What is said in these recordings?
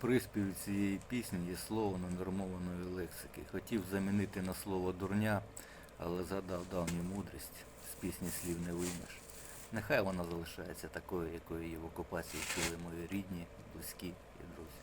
приспіві цієї пісні є слово ненормованої лексики. Хотів замінити на слово дурня, але згадав давню мудрість, з пісні слів не виймеш. Нехай вона залишається такою, якою її в окупації чули мої рідні, близькі і друзі.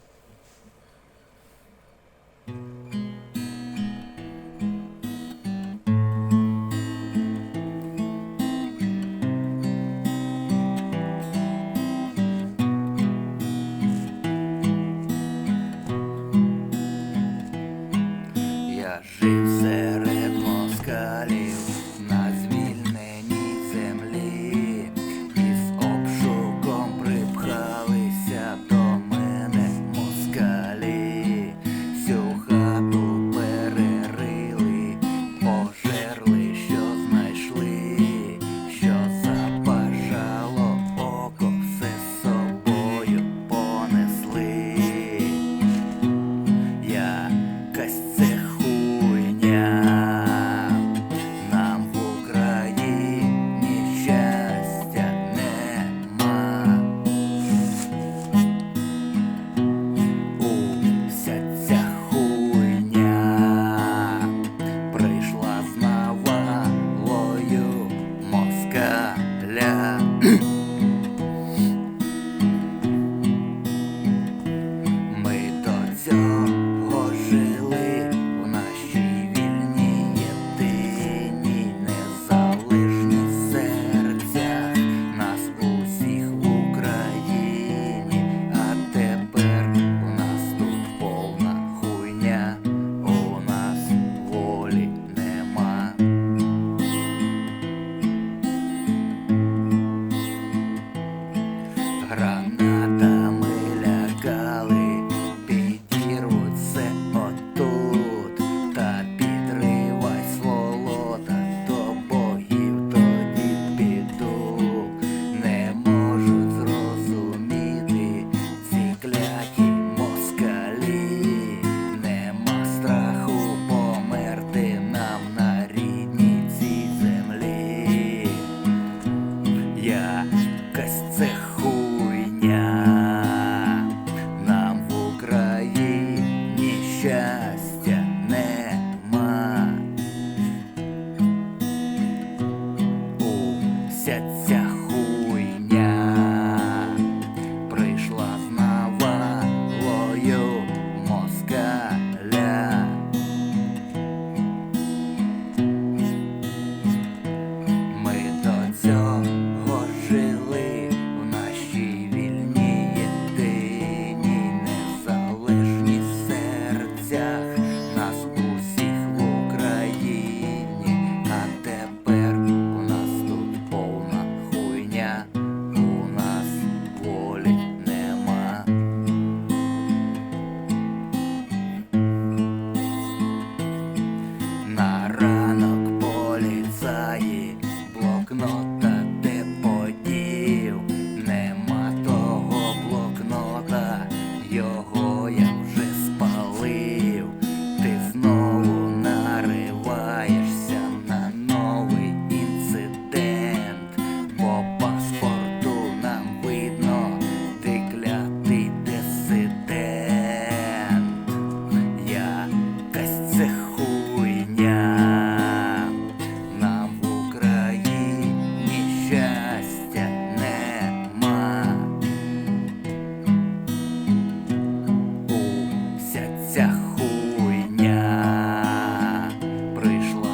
a. 选。прийшло.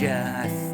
just